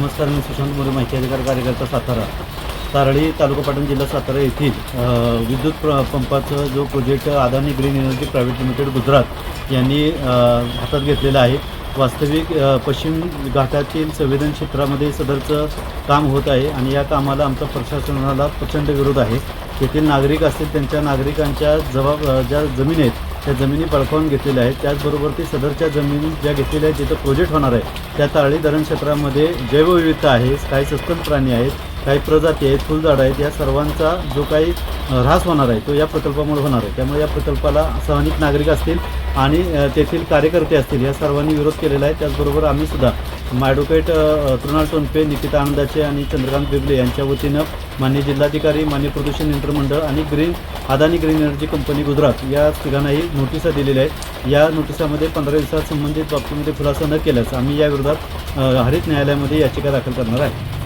नमस्कार मी सुशांत मोरे माहिती अधिकार कार्यकर्ता सातारा. तारळी तालुका पाटण जिल्हा सातारा येथील विद्युत प्र पंपाचं जो project Adani green energy private limited Gujarat यांनी हातात घेतलेला आहे. वास्तविक पश्चिम घाटातील संवेदन क्षेत्रामध्ये सदरचं काम होत आहे आणि या कामाला आमचा प्रशासनाला प्रचंड विरोध आहे. तेथील नागरिक असतील त्यांच्या नागरिकांच्या जबाब ज्या जमिनी आहेत त्या जमिनी बळकावून घेतलेल्या आहेत. त्याचबरोबर ते सदरच्या जमिनी ज्या घेतलेल्या आहेत जिथं प्रोजेक्ट होणार आहे त्या ताळी धरण क्षेत्रामध्ये जैवविविधता आहे काही सस्तन प्राणी आहेत. काही प्रजाती आहेत फुलझाडं आहेत या सर्वांचा जो काही ऱ्हास होणार आहे तो या प्रकल्पामुळे होणार आहे. त्यामुळे या प्रकल्पाला स्थानिक नागरिक असतील आणि तेथील कार्यकर्ते असतील या सर्वांनी विरोध केलेला आहे. त्याचबरोबर आम्ही सुद्धा मायडोकेट तृणाल टोनपे निकिता आनंदाचे आणि चंद्रकांत बिबले यांच्या वतीनं मान्य जिल्हाधिकारी मान्य प्रदूषण नियंत्रण मंडळ आणि green Adani green energy company Gujarat या तिघांनाही नोटिसा दिलेल्या आहेत. या नोटिसामध्ये पंधरा दिवसात संबंधित बाबतीमध्ये खुलासा न केल्यास आम्ही या विरोधात हरित न्यायालयामध्ये याचिका दाखल करणार आहे.